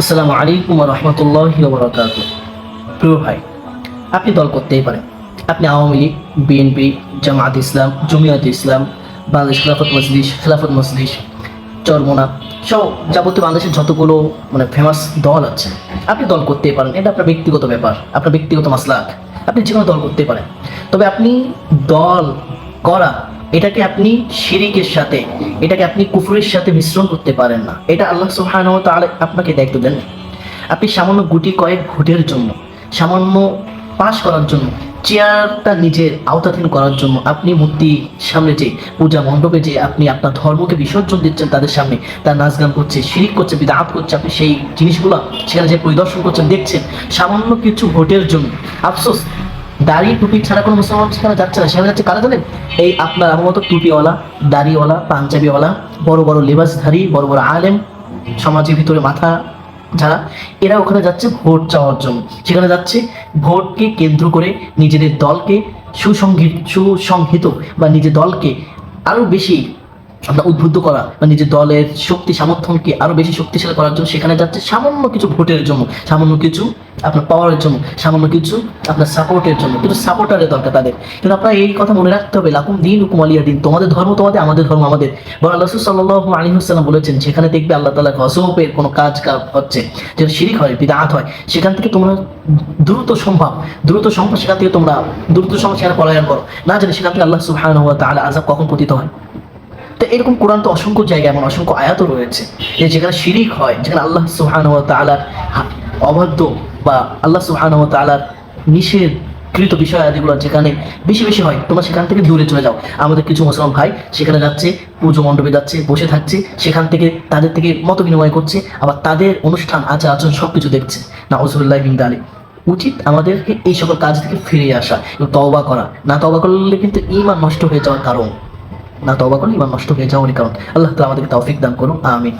আসসালামু আলাইকুম রহমতুল্লাহ বরকাত প্রিয় ভাই, আপনি দল করতেই পারেন। আপনি আওয়ামী লীগ, বিএনপি, জামাত ইসলাম, জমিয়াত ইসলাম, বাংলাদেশ খেলাফত মজলিস খেলাফত মজলিস, চরমোনা সব যাবতীয় বাংলাদেশের যতগুলো মানে ফেমাস দল আছে, আপনি দল করতেই পারেন। এটা আপনার ব্যক্তিগত ব্যাপার, আপনার ব্যক্তিগত মাসলাক। আপনি যে কোনো দল করতে পারেন। তবে আপনি দল করা এটাকে আপনি শিরিকের সাথে, এটাকে আপনি কুফুরের সাথে মিশ্রণ করতে পারেন না। এটা আল্লাহ ওয়া আপনাকে দায়িত্ব দেন। আপনি সামান্য গুটি কয়েক ভোটের জন্য, সামান্য পাশ করার জন্য, চেয়ারটা নিজের আওতাধীন করার জন্য আপনি মূর্তি সামনে যে পূজা মণ্ডপে যে আপনি আপনার ধর্মকে বিসর্জন দিচ্ছেন তাদের সামনে, তার নাচ গান করছে, শিরিক করছে বিদাত করছে, আপনি সেই জিনিসগুলো সেখানে যে পরিদর্শন করছেন, দেখছেন, সামান্য কিছু ভোটের জন্য, আফসোস দাড়ি, টুপি ছাড়া কোনো মুসলমান সেখানে যাচ্ছে না। সেখানে যাচ্ছে কারা জানেন? এই আপনার আমার মতো টুপিওয়ালা, দাড়িওয়ালা, পাঞ্জাবিওয়ালা, বড় বড় লেবাসধারী, বড় বড় আলেম, সমাজের ভিতরে মাথা যারা, এরা ওখানে যাচ্ছে ভোট চাওয়ার জন্য। সেখানে যাচ্ছে ভোটকে কেন্দ্র করে নিজেদের দলকে সুসংহিত সুসংহিত বা নিজের দলকে আরও বেশি আপনার উদ্বুদ্ধ করা বা নিজের দলের শক্তি, সামর্থ্যকে আরও বেশি শক্তিশালী করার জন্য সেখানে যাচ্ছে সামান্য কিছু ভোটের জন্য, সামান্য কিছু আপনার পাওয়ারের জন্য, সামান্য কিছু আপনার সাপোর্টের জন্য কিন্তু সাপোর্টারের দরকার তাদের। কিন্তু আপনার এই কথা মনে রাখতে হবে, লাকুম দিন হুকুম আলিয়া দিন, তোমাদের ধর্ম তোমাদের আমাদের ধর্ম আমাদের। বড় আল্লাহ সাল্লাহ আলী হুসালাম বলেছেন, সেখানে দেখবে আল্লাহ তালা গসবের কোনো কাজ হচ্ছে যেটা শিরিক হয়, বিদাত হয়। সেখান থেকে তোমরা দ্রুত সম্ভব দ্রুত সম্ভব সেখান থেকে তোমরা, দ্রুত সম্ভব সেখানে পলায়ন করো। না জানি সেখান থেকে আল্লাহ সুবহান ওয়া তাআলা আযাব কখন পতিত হয়? এরকম কোরআন তো অসংখ্য জায়গায় এমন অসংখ্য আয়াত রয়েছে যে যেখানে শিরিক হয়, যেখানে আল্লাহ সুহান তালার অবাধ্য বা আল্লাহ সুহান তালার নিষেধ কৃত বিষয় আদিগুলো যেখানে বেশি বেশি হয়, তোমরা সেখান থেকে দূরে চলে যাও। আমাদের কিছু মুসলমান ভাই সেখানে যাচ্ছে, পুজো মণ্ডপে যাচ্ছে, বসে থাকছে, সেখান থেকে তাদের থেকে মত বিনিময় করছে, আবার তাদের অনুষ্ঠান, আচার আচরণ সব কিছু দেখছে। না ওসুল্লাহ বিন দালি উচিত আমাদেরকে এই সকল কাজ থেকে ফিরে আসা তওবা করা। না তওবা করলে কিন্তু ইমান নষ্ট হয়ে যাওয়ার কারণ। না তবা করলে ইমান নষ্ট হয়ে যাওয়ারই কারণ আল্লাহ তালা আমাদেরকে তৌফিক দান করুন, আমিন।